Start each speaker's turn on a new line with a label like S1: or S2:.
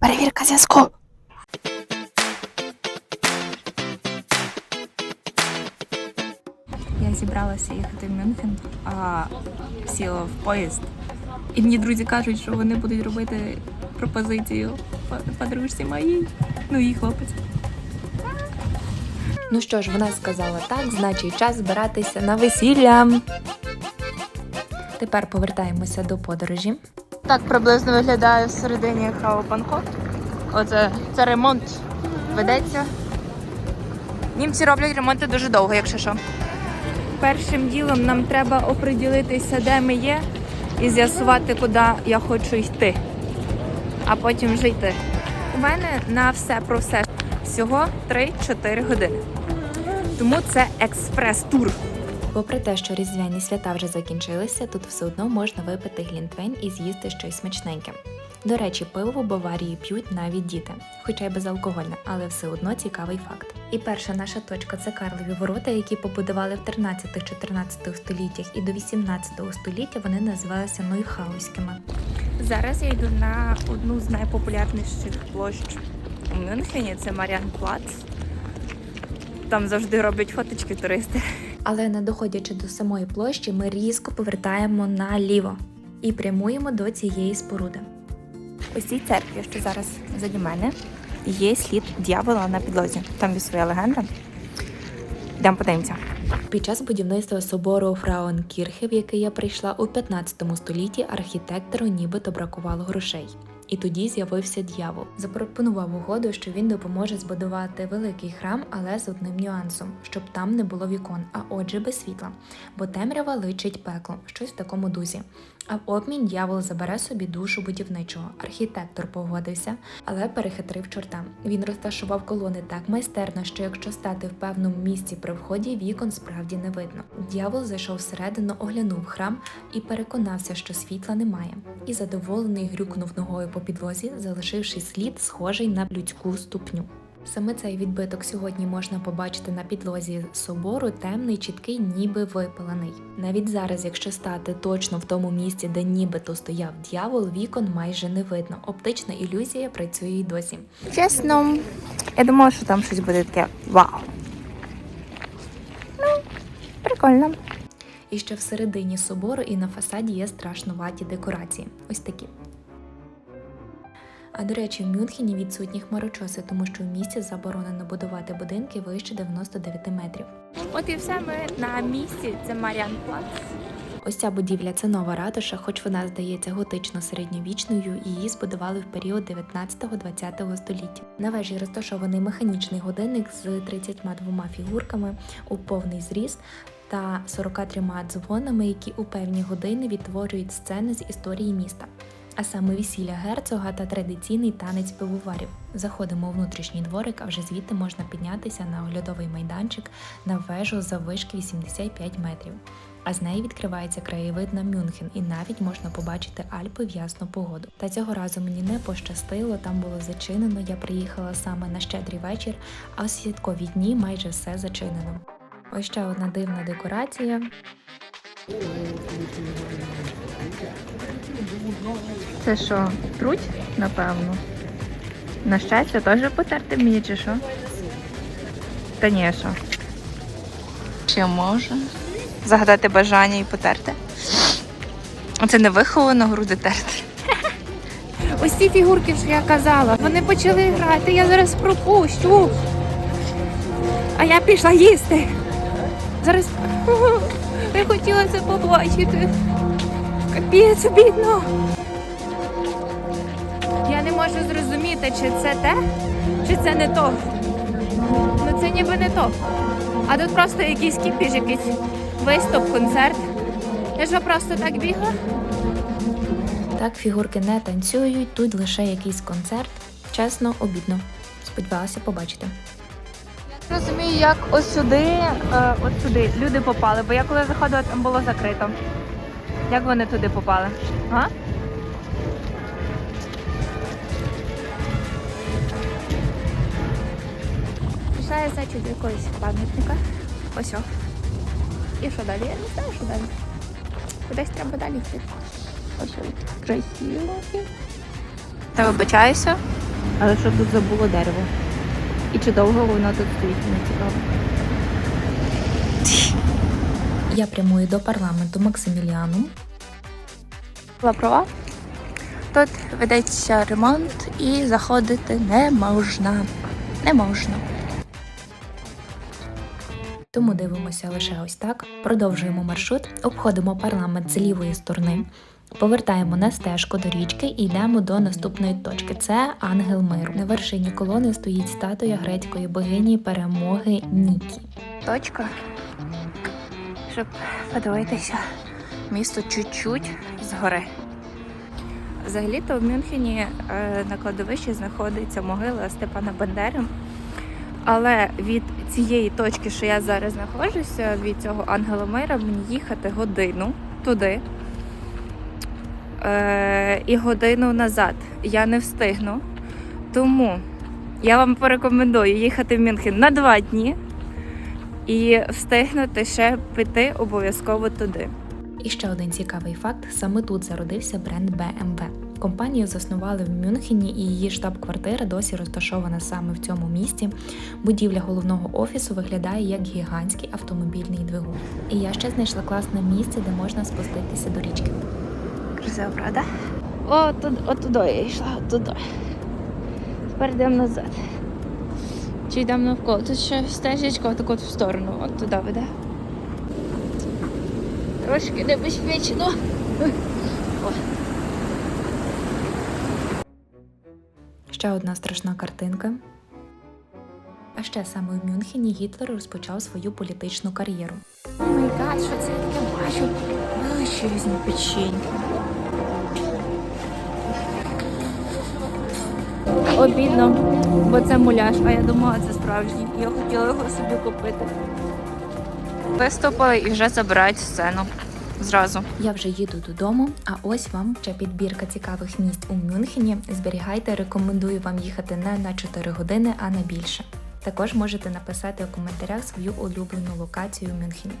S1: Перевірка зв'язку.
S2: Я зібралася їхати в Мюнхен, а сіла в поїзд. І мені друзі кажуть, що вони будуть робити пропозицію подружці моїй. Ну і хлопець.
S1: Ну що ж, вона сказала так, значить час збиратися на весілля. Тепер повертаємося до подорожі.
S2: Так приблизно виглядає всередині Хау Бангкок. Оце це ремонт ведеться. Німці роблять ремонти дуже довго, якщо що. Першим ділом нам треба оприділитися, де ми є, і з'ясувати, куди я хочу йти. А потім вже йти. У мене на все про все всього 3-4 години. Тому це експрес-тур.
S1: Попри те, що різдвяні свята вже закінчилися, тут все одно можна випити глінтвейн і з'їсти щось смачненьке. До речі, пиво в Баварії п'ють навіть діти, хоча й безалкогольне, але все одно цікавий факт. І перша наша точка це Карлові ворота, які побудували в 13-14 століттях, і до 18 століття вони називалися Нойхауськими.
S2: Зараз я йду на одну з найпопулярніших площ у Мюнхені. Це Маріан Плац. Там завжди роблять фоточки туристи.
S1: Але не доходячи до самої площі, ми різко повертаємо наліво і прямуємо до цієї споруди.
S2: Ось цій церкві, що зараз заді мене, є слід дьявола на підлозі. Там є своя легенда. Йдемо подивимося.
S1: Під час будівництва собору Фрауенкірхе, в який я прийшла у 15 столітті, архітектору нібито бракувало грошей. І тоді з'явився дьявол. Запропонував угоду, що він допоможе збудувати великий храм, але з одним нюансом, щоб там не було вікон, а отже без світла, бо темрява личить пекло, щось в такому дузі. А в обмін дьявол забере собі душу будівничого. Архітектор погодився, але перехитрив чорта. Він розташував колони так майстерно, що якщо стати в певному місці при вході, вікон справді не видно. Дьявол зайшов всередину, оглянув храм і переконався, що світла немає. І задоволений грюкнув ногою по підлозі, залишивши слід, схожий на людську ступню. Саме цей відбиток сьогодні можна побачити на підлозі собору, темний, чіткий, ніби випалений. Навіть зараз, якщо стати точно в тому місці, де нібито стояв дьявол, вікон майже не видно. Оптична ілюзія працює й досі.
S2: Чесно, я думала, що там щось буде таке вау. Ну, прикольно.
S1: І ще всередині собору і на фасаді є страшнуваті декорації. Ось такі. А до речі, в Мюнхені відсутні хмарочоси, тому що в місті заборонено будувати будинки вище 99 метрів.
S2: От і все ми на місці. Це Маріан Плац.
S1: Ось ця будівля це нова ратуша, хоч вона здається готично середньовічною, її збудували в період 19-20 століття. На вежі розташований механічний годинник з 32 фігурками у повний зріст та 43 дзвонами, які у певні години відтворюють сцени з історії міста. А саме весілля герцога та традиційний танець пивоварів. Заходимо у внутрішній дворик, а вже звідти можна піднятися на оглядовий майданчик на вежу заввишки 85 метрів а з неї відкривається краєвид на Мюнхен, і навіть можна побачити Альпи в ясну погоду. Та цього разу мені не пощастило, там було зачинено. Я приїхала саме на щедрий вечір, а в святкові дні майже все зачинено. Ось ще одна дивна декорація.
S2: Це що, труть, напевно. На щастя, теж потерти вміє, чи що? Та ні, що. Чи може? Загадати бажання і потерти. Оце не виховано груди терти. Ось ці фігурки, що я казала, вони почали грати, я зараз пропущу. А я пішла їсти. Зараз я хотіла це побачити. Капець бідно. Я не можу зрозуміти, чи це те, чи це не то. Ну це ніби не то. А тут просто якийсь кіпіш, якийсь виступ, концерт. Я ж просто так бігла.
S1: Так, фігурки не танцюють, тут лише якийсь концерт. Чесно, обідно. Сподівалася побачити.
S2: Я Розумію, як ось сюди, е, от сюди люди попали, бо я коли заходила, там було закрито. Як вони туди попали? А? Пішла я, значить, до якогось пам'ятника. Ось о. І що далі? Я не знаю, що далі. Кудись треба далі йти. Ось. Красиво. Та вибачаюся. Але що тут забуло дерево? І чи довго воно тут стоїть, не цікаво.
S1: Я прямую до парламенту Максиміліану.
S2: Була права. Тут ведеться ремонт і заходити не можна. Не можна.
S1: Тому дивимося лише ось так. Продовжуємо маршрут, обходимо парламент з лівої сторони, повертаємо на стежку до річки і йдемо до наступної точки. Це Ангел Миру. На вершині колони стоїть статуя грецької богині перемоги Нікі.
S2: Точка. Щоб подивитися місто чуть-чуть згори. Взагалі-то в Мюнхені е, на кладовищі знаходиться могила Степана Бандери. Але від цієї точки, що я зараз знаходжуся, від цього Ангела Мира, мені їхати годину туди е, і годину назад. Я не встигну. Тому я вам порекомендую їхати в Мюнхен на два дні і встигнути ще піти обов'язково туди.
S1: І ще один цікавий факт: саме тут зародився бренд BMW. Компанію заснували в Мюнхені, і її штаб-квартира досі розташована саме в цьому місті. Будівля головного офісу виглядає як гігантський автомобільний двигун. І я ще знайшла класне місце, де можна спуститися до річки.
S2: Красиво, правда? О, тут, от туди я йшла, от туди. Тепер йдемо назад. Чи йдемо навколо? Тут ще стежечка отак от в сторону, от туди веде. Трошки небезпечно.
S1: Ще одна страшна картинка. А ще саме в Мюнхені Гітлер розпочав свою політичну кар'єру.
S2: О май гад, що це я таке бачу? Величезні печеньки. Обідно, бо це муляж, а я думала, це справжній. Я хотіла його собі купити. Виступили і вже забирають сцену. Зразу.
S1: Я вже їду додому, а ось вам ще підбірка цікавих місць у Мюнхені. Зберігайте, рекомендую вам їхати не на 4 години, а на більше. Також можете написати у коментарях свою улюблену локацію в Мюнхені.